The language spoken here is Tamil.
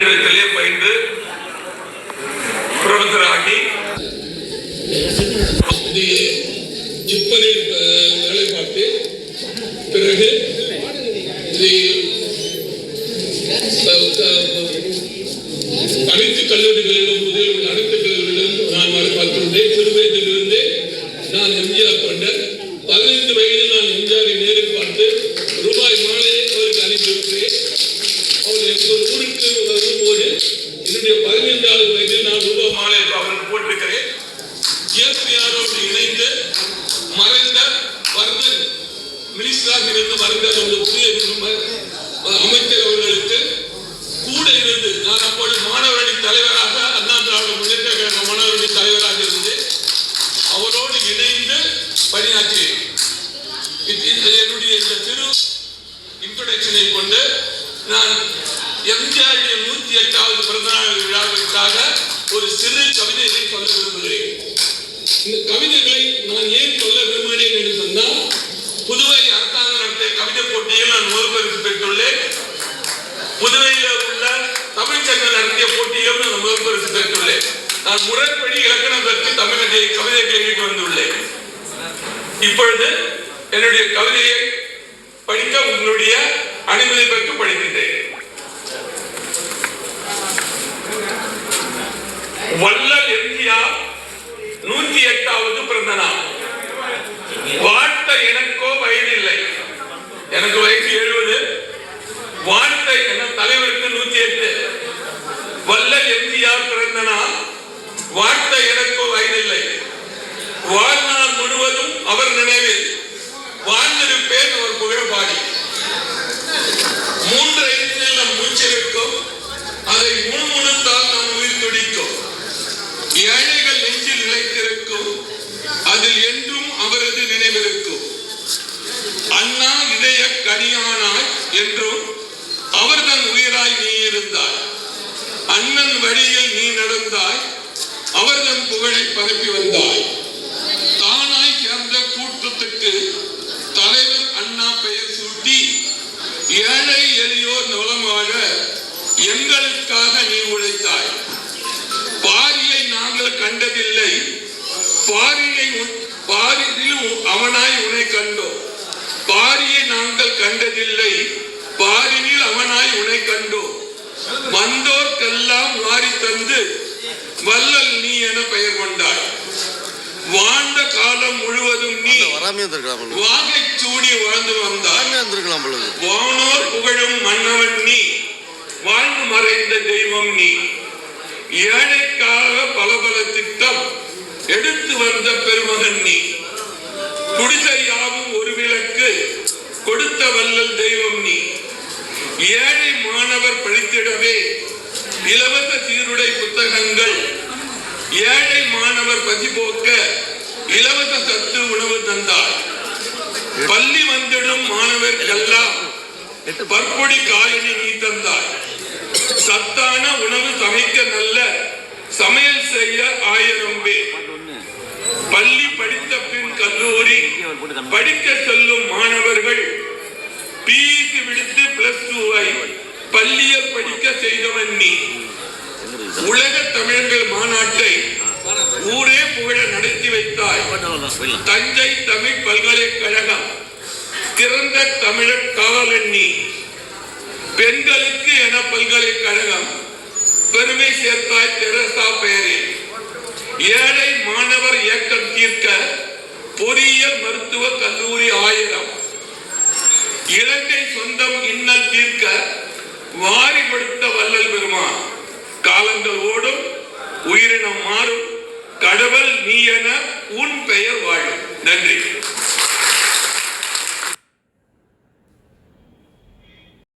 இடத்திலே பயின்று புரொஃபசர் வேலை பார்த்து பிறகு அனைத்து கல்லூரிகளிலும் நான் எம்ஜிஆருடைய நூத்தி எட்டாவது பிறந்தநாள் விழாவிற்காக ஒரு சிறு கவிதையை சொல்ல விரும்புகிறேன். இந்த கவிதைகளை நான் ஏன் சொல்ல விரும்புகிறேன் என்று சொன்னால் புதுவை அரசாங்கம் நடத்திய கவிதை போட்டியில் நான் முதல் பரிசு பெற்றுள்ளேன். புதுவையில் உள்ள தமிழ்ச்சங்கம் நடத்திய போட்டியிலும் நான் முதல் பரிசு பெற்றுள்ளேன். நான் முறைப்படி இலக்கணம் பெற்று தமிழகத்தை கவிதை கேள்விக்கு வந்துள்ளேன். இப்பொழுது என்னுடைய கவிதையை படிக்க உங்களுடைய அனுமதி பெற்று படிக்கின்றேன் வள்ளல் எம்ஜிஆர் நூத்தி எட்டாவது பிறந்த நாள். வாழ்த்த எனக்கோ வயதில்லை எனக்கு வயசு எழுபது. வாழ்த்த என தலைவருக்கு நூத்தி எட்டு. வல்ல எம்ஜிஆர் பிறந்த நாள். வாழ்த்த எனக்கோ வயதில்லை வாழ்நாள் முழுவதும் அவர் நினைவில் அண்ணன் வழியில் நீ நடந்தாய் அவர்தன் புகழை பரப்பி வந்தாய். தானாய் சேர்ந்த கூட்டத்துக்கு தலைவர் அண்ணா பெயர் சூட்டி ஏழை எளியோர் நலமாக எங்களுக்காக நீ உழைத்தாய். பாரியை நாங்கள் கண்டதில்லை பாரியை பாரியில் அவனாய் உன்னை கண்டோம். பாரியை நாங்கள் கண்டதில்லை பாரினில் அவனாய் உன்னை கண்டோம். வந்தோர்க்கெல்லாம் வாரி தந்து வள்ளல் நீ என பெயர் கொண்டாய். வாழ்ந்த காலம் முழுவதும் நீ வாகை சூடி வாழ்ந்து பொழுது. வானோர் புகழும் மன்னவன் நீ. வாழ்ந்து மறைந்த தெய்வம் நீ. ஏழைக்காக பல பல திட்டம் எடுத்து வந்த பெருமகன் நீ குடிசையாவும் ஒரு விளக்கு கொடுத்த வல்லல் தெய்வம் நீ ஏழை மாணவர் படித்திடவே இலவச சீருடை புத்தகங்கள். ஏழை மாணவர் பசி போக்க இலவச சத்து உணவு தந்தார். பள்ளி வந்திடும் மாணவர்க்கெல்லாம் பற்பொடி காயினி நீ தந்தாய் சத்தான உணவு சமைக்க நல்ல சமையல் செய்ய ஆயிரம் பேர். பள்ளி படித்த பின் கல்லூரி படிக்க செல்லும் மாணவர்கள் பிஇசி விடுத்து பிளஸ் டூவை பள்ளியில் படிக்க செய்தவன் நீ. வைத்தாய் தஞ்சை தமிழ் பல்கலைக்கழகம் திறந்த தமிழர் காவலண்ணி பெண்களுக்கு என பல்கலைக்கழகம் பெருமை சேர்த்தாய் தெரசா பெயரில் ஏழை மாணவர் இயக்கம் தீர்க்க பொறியியல் மருத்துவ கல்லூரி ஆயிரம். இலங்கை சொந்தம் இன்னல் தீர்க்க வாரி கொடுத்த வள்ளல் பெருமான். காலங்கள் ஓடும் உயிரினம் மாறும் கடவுள் நீ என நன்றி